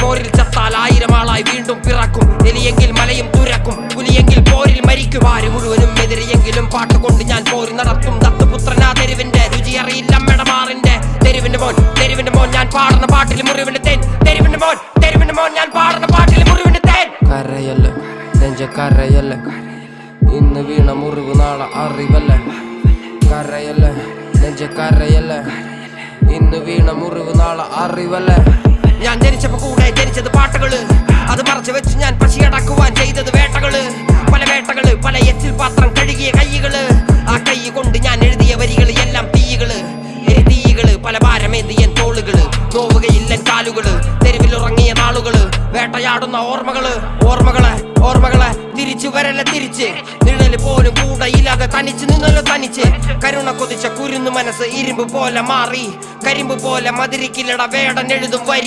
പോരിൽ ചത്താൽ ആയിരം ആളായി വീണ്ടും പിറക്കും. എലിയെങ്കിൽ മലയും തുരക്കും. പുലിയെങ്കിൽ പോരിൽ മരിക്കും ആര് മുഴുവനും എതിരെയെങ്കിലും പാട്ടുകൊണ്ട് ഞാൻ പോരി നടത്തും. ദത്തുപുത്രനാ തെരുവിന്റെ രുചി അറിയില്ല മെടമാറിന്റെ തെരുവിന്റെ മോൻ തെരുവിന്റെ മോൻ ഞാൻ പാടുന്ന പാട്ടിൽ മുറിവിന്റെ തേൻ. തെരുവിന്റെ മോൻ തെരുവിന്റെ മോൻ ഞാൻ പാടുന്ന പാട്ടിൽ മുറിവിന്റെ തേൻ. കരയല്ല നെഞ്ച കരയല്ല ഇന്ന് വീണ മുറിവ് നാളെ അറിവല്ല? കരയല്ല നെഞ്ച കരയല്ല ഇന്ന് വീണ മുറിവ് നാളെ അറിവല്ല? ജനിച്ചപ്പോ കൂടെ ജനിച്ചത് പാട്ടുകൾ. അത് മറച്ചു വെച്ച് ഞാൻ പശിയടക്കുവാൻ ചെയ്തത് വേട്ടകൾ. പല വേട്ടകൾ പല എച്ചിൽ പാത്രം കഴുകിയ കൈകൾ. ആ കൈ കൊണ്ട് ഞാൻ എഴുതിയ വരികൾ എല്ലാം തീകൾ. തീകൾ പല ഭാരമേന്തിയൻ തോളുകൾ. നോവുകയില്ലൻ കാലുകൾ തെരുവിലുറങ്ങിയ നാളുകൾ. വേട്ടയാടുന്ന ഓർമ്മകൾ ഓർമ്മകളെ ഓർമ്മകളെ തിരിച്ചു വരല തിരിച്ച്. നിഴൽ പോലും കൂടെ ഇല്ലാതെ തനിച്ച് നിന്നല്ലോ തനിച്ച്. കരുണ കൊതിച്ച കുരുന്നു മനസ്സ് ഇരുമ്പ് പോലെ മാറി. കരിമ്പ് പോലെ മതിരിക്കില്ലട വേടൻ എഴുതും വരി.